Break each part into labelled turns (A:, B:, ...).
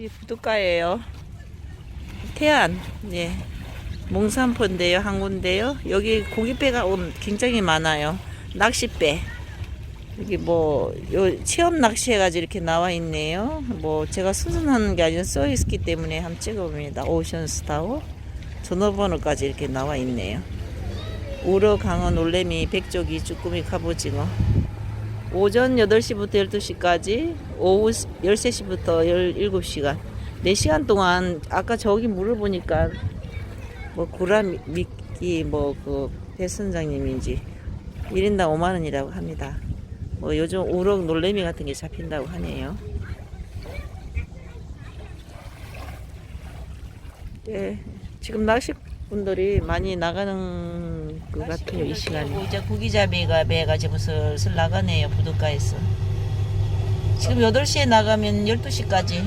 A: 이 부둣가예요. 태안, 예. 몽산포인데요, 항구인데요. 여기 고깃배가 온- 굉장히 많아요. 낚싯배. 여기 뭐, 요, 체험 낚시 해가지고 이렇게 나와 있네요. 뭐, 제가 수선하는 게 아니라 써 있기 때문에 한번 찍어봅니다. 오션스타워. 전화번호까지 이렇게 나와 있네요. 우럭, 강어, 놀래미, 백조기, 쭈꾸미, 갑오징어. 오전 8시부터 12시까지, 오후 13시부터 17시간. 4시간 동안, 아까 저기 물어보니까, 뭐, 구라 미- 미끼, 뭐, 그, 배선장님인지, 1인당 5만원이라고 합니다. 뭐, 요즘 우럭 놀래미 같은 게 잡힌다고 하네요. 네, 지금 낚시 분들이 많이 나가는 것 같아요, 이 시간에. 이제 고기잡이가 배가지고 슬슬 나가네요, 부둣가에서. 지금 8시에 나가면 12시까지.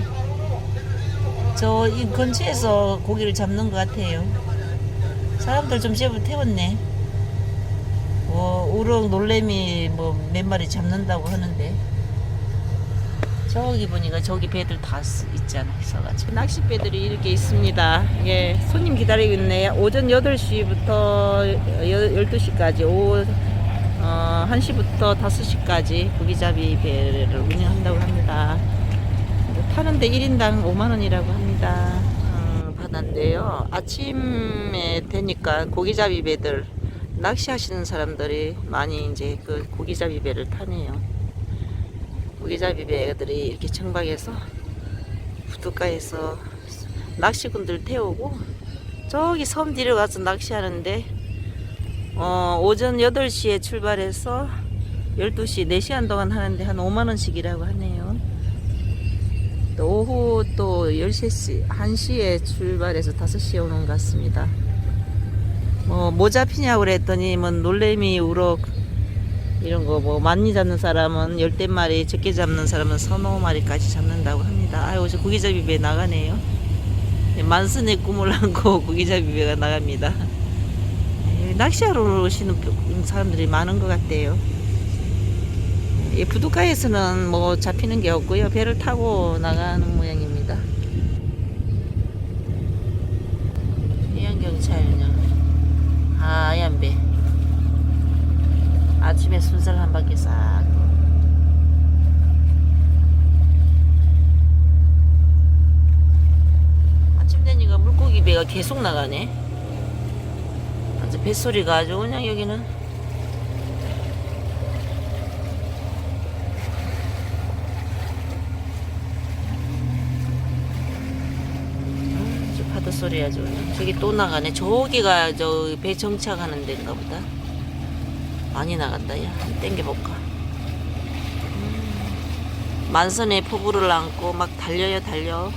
A: 저 이 근처에서 고기를 잡는 것 같아요. 사람들 좀 제법 태웠네. 뭐, 우럭, 놀래미 뭐 몇 마리 잡는다고 하는데. 저기 보니까 저기 배들 다 쓰- 있잖아 있어가지고. 낚싯배들이 이렇게 있습니다. 예 손님 기다리고 있네요. 오전 8시부터 12시까지 오후 어, 1시부터 5시까지 고기잡이 배를 운영한다고 합니다. 타는데 1인당 5만원이라고 합니다. 어, 바다인데요. 아침에 되니까 고기잡이 배들 낚시하시는 사람들이 많이 이제 그 고기잡이 배를 타네요 고기잡이 배들이 이렇게 정박해서 부둣가에서 낚시꾼들 태우고 저기 섬 뒤로 가서 낚시하는데 어, 오전 8시에 출발해서 12시 4시간 동안 하는데 한 5만원씩이라고 하네요. 또 오후 또 13시 1시에 출발해서 5시에 오는 것 같습니다. 뭐, 뭐 잡히냐고 그랬더니 뭐 놀래미 우럭 이런 거 뭐 많이 잡는 사람은 열대 마리, 적게 잡는 사람은 서너 마리까지 잡는다고 합니다. 아유, 저 고기잡이 배 나가네요. 네, 만선의 꿈을 안고 고기잡이 배가 나갑니다. 예, 낚시하러 오시는 사람들이 많은 것 같대요. 이 부둣가에서는 뭐 잡히는 게 없고요. 배를 타고 나가는 모양입니다. 해양경찰령 하얀 배. 아침에 순살 한 바퀴 싹. 아침 되니까 물고기 배가 계속 나가네. 아주 뱃소리가 아주 그냥 여기는. 파도 소리 아주 그냥. 저기 또 나가네. 저기가 저 배 정착하는 데인가 보다. 많이 나간다 야. 땡겨볼까? 음, 만선의 포부를 안고 막 달려요 달려.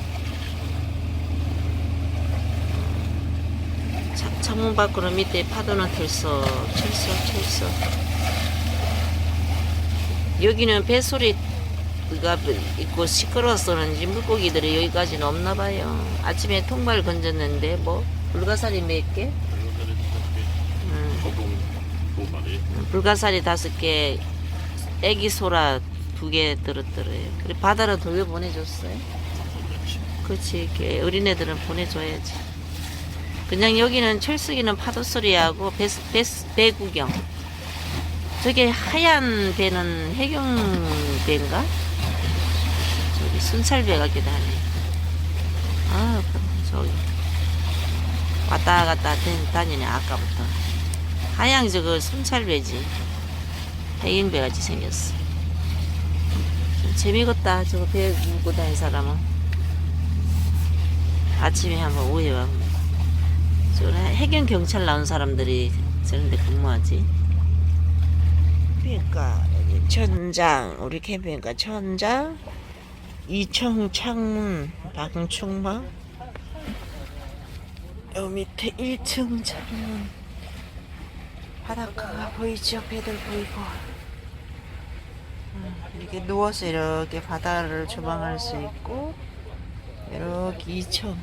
A: 차, 창문 밖으로 밑에 파도는 들썩 철썩 철썩 여기는 뱃소리가 있고 시끄러워서 그런지 물고기들이 여기까지는 없나 봐요. 아침에 통발 건졌는데 뭐? 불가사리 몇 개? 음.
B: 소동
A: 불가사리 다섯 개, 애기 소라 두 개 들었더래요. 그리고 바다로 돌려 보내줬어요. 그렇지, 이렇게 어린애들은 보내줘야지. 그냥 여기는 철수기는 파도 소리하고 배, 배, 배 구경. 저게 하얀 배는 해경배인가? 저기 순찰배 같기도 하네. 아, 저기. 왔다 갔다 다니네, 아까부터. 하양 저거 순찰배지. 해인배 같이 생겼어. 좀 재미있다. 저거 배 물고 다니는 사람은. 아침에 한번 오해 와. 저거 해경 경찰 나온 사람들이 저런데 근무하지? 그러니까 여기 천장 우리 캠핑카 천장 이청 창문 방충망. 요 밑에 1층 창문 바닷가가 보이죠? 배들 보이고. 음, 이렇게 누워서 이렇게 바다를 조망할 수 있고 이렇게 2층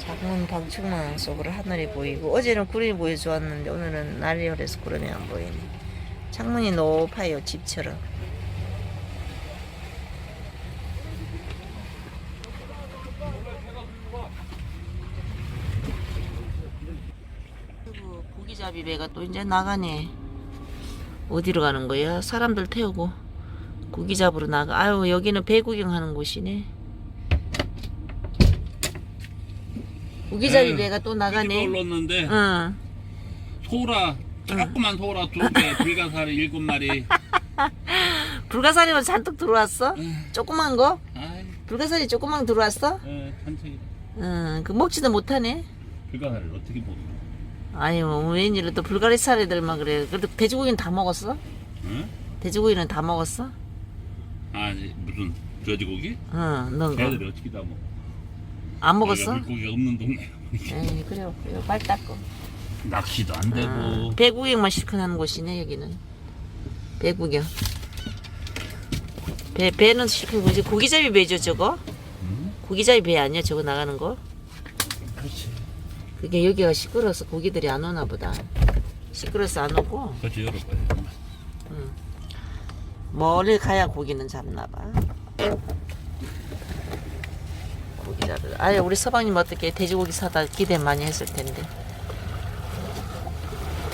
A: 작은 방충망 속으로 하늘이 보이고 어제는 구름이 보여 좋았는데 오늘은 날이 그래서 구름이 안 보이네. 창문이 높아요 집처럼 고기잡이 배가 또 이제 나가네. 어디로 가는 거야? 사람들 태우고 고기 잡으러 나가. 아유 여기는 배 구경하는 곳이네. 고기잡이
B: 네.
A: 배가 또 나가네.
B: 올랐는데
A: 응.
B: 소라 조그만 소라 두 개 불가사리 일곱 마리
A: 불가사리만 잔뜩 들어왔어? 조그만 거?
B: 아이
A: 불가사리 조그만 거 들어왔어?
B: 어, 산책이
A: 응. 그 먹지도 못하네.
B: 불가사리를 어떻게 먹어
A: 아유 웬일로 또 불가리사리들만 그래. 그래도 돼지고기는 다 먹었어?
B: 응?
A: 돼지고기는 다 먹었어?
B: 아니 무슨 돼지고기?
A: 응. 넌 거.
B: 애들이 어떻게 다 먹어
A: 안 먹었어?
B: 여기가 물고기가 없는 동네
A: 에이 그래요. 이거 빨리 닦고.
B: 낚시도 안 되고
A: 음, 배구경만 실컷 하는 곳이네 여기는 배구경 배, 배는 실컷 뭐지 고기잡이 배죠 저거
B: 응?
A: 고기잡이 배 아니야 저거 나가는 거
B: 그렇지
A: 그게 여기가 시끄러워서 고기들이 안 오나 보다. 시끄러워서 안 오고.
B: 그렇지 열어봐요.
A: 멀리 가야 고기는 잡나 봐. 고기 잡으러 아예 우리 서방님 어떻게 돼지고기 사다 기대 많이 했을 텐데.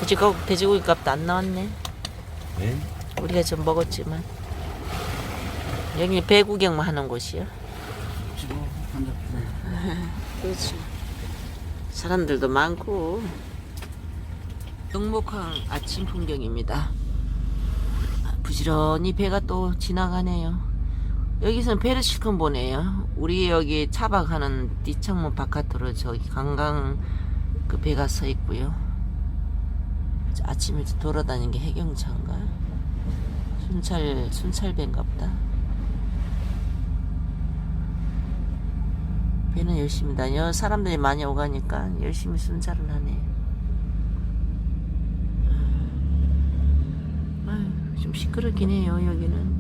A: 돼지고기, 돼지고기 값도 안 나왔네.
B: 네?
A: 우리가 좀 먹었지만. 여기 배 구경만 하는 곳이야. 그렇지. 사람들도 많고 영목항 아침 풍경입니다. 부지런히 배가 또 지나가네요. 배를 실컷 보네요. 우리 여기 차박하는 뒷창문 바깥으로 저기 관광 그 배가 서 있고요. 아침에 돌아다니는 게 해경차인가? 순찰 순찰배인가 보다. 배는 열심히 다녀. 사람들이 많이 오가니까 열심히 순찰을 하네. 아유, 좀 시끄럽긴 해요, 여기는.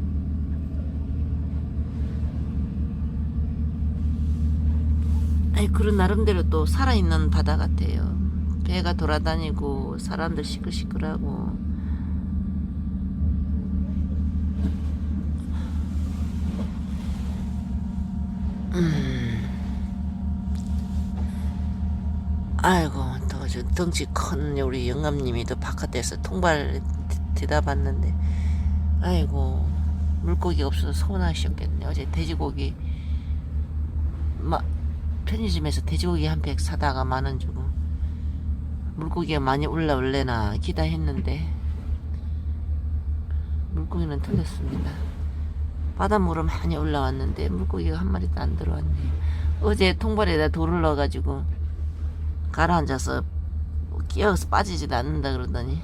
A: 아이, 그런 나름대로 또 살아있는 바다 같아요. 배가 돌아다니고, 사람들 시끌시끌하고. 아이고 또 저 덩치 큰 우리 영감님이 또 바깥에서 통발 대- 대답했는데. 아이고 물고기 없어서 서운하셨겠네. 어제 돼지고기 마, 편의점에서 돼지고기 한 팩 사다가 만 원 주고. 물고기가 많이 올라올래나 기다했는데. 물고기는 틀렸습니다. 바닷물은 많이 올라왔는데 물고기가 한 마리도 안 들어왔네. 어제 통발에다 돌을 넣어가지고 가라앉아서 끼어서 빠지지도 않는다 그러더니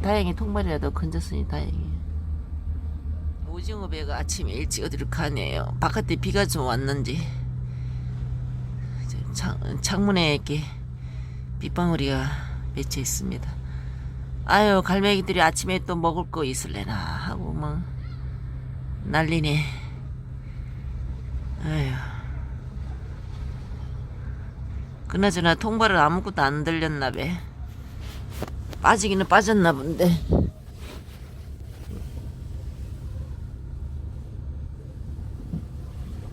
A: 다행히 통발이라도 건졌으니 다행이에요. 오징어 배가 아침에 일찍 어디로 가네요. 바깥에 비가 좀 왔는지 창, 창문에 이렇게 빗방울이가 맺혀 있습니다. 아유 갈매기들이 아침에 또 먹을 거 있을래나 하고 뭐 난리네. 아유. 그나저나 통발을 아무것도 안 들렸나 봐. 빠지기는 빠졌나 본데.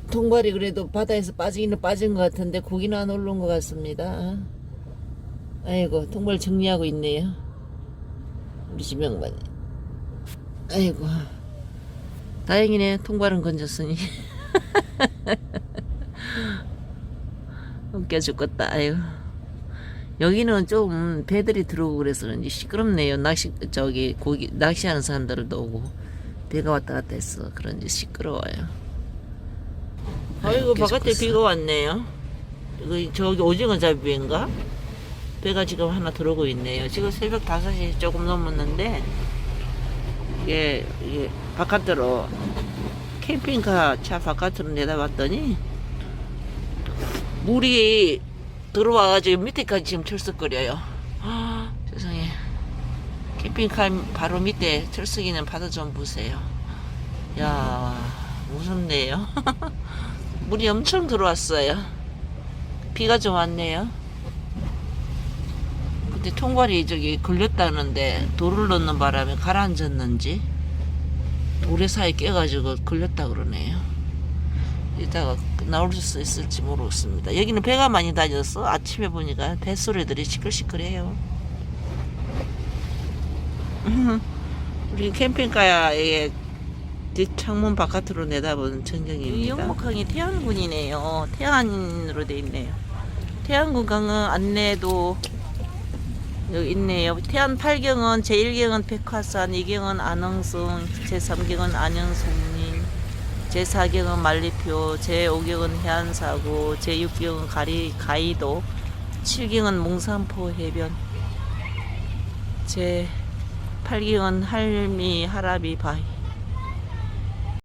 A: 통발이 그래도 바다에서 빠지기는 빠진 것 같은데 고기는 안 올라온 것 같습니다. 아이고 통발 정리하고 있네요. 우리 지명반이. 아이고 다행이네 통발은 건졌으니. 웃겨 죽겠다. 아유. 여기는 좀 배들이 들어오고 그래서 그런지 시끄럽네요. 낚시 저기 고기 낚시하는 사람들도 오고 배가 왔다 갔다 해서 그런지 시끄러워요. 아이고 바깥에. 비가 왔네요. 이거 저기 오징어 잡이인가? 배가 지금 하나 들어오고 있네요. 지금 새벽 5시 조금 넘었는데 이게 이게 바깥으로 캠핑카 차 바깥으로 내다봤더니 물이 들어와가지고 밑에까지 지금 철썩거려요. 아, 세상에. 캠핑카 바로 밑에 철썩이는 바다 좀 보세요. 야, 무섭네요. 물이 엄청 들어왔어요. 비가 좀 왔네요. 근데 통발이 저기 걸렸다는데 돌을 넣는 바람에 가라앉았는지 돌에 사이 껴가지고 걸렸다 그러네요. 이따가 나올 수 있을지 모르겠습니다. 여기는 배가 많이 다녔어. 아침에 보니까 뱃소리들이 시끌시끌해요. 우리 캠핑카에 뒷창문 바깥으로 내다보는 전경입니다. 영목항이 태안군이네요. 태안으로 돼 있네요. 태안군 강은 안내도 여기 있네요. 태안 8경은 제1경은 백화산, 2경은 안흥성, 제3경은 안영송림, 제4경은 만리표, 제5경은 해안사고, 제6경은 가리, 가이도, 7경은 몽산포 해변, 제8경은 할미 하라비 바위.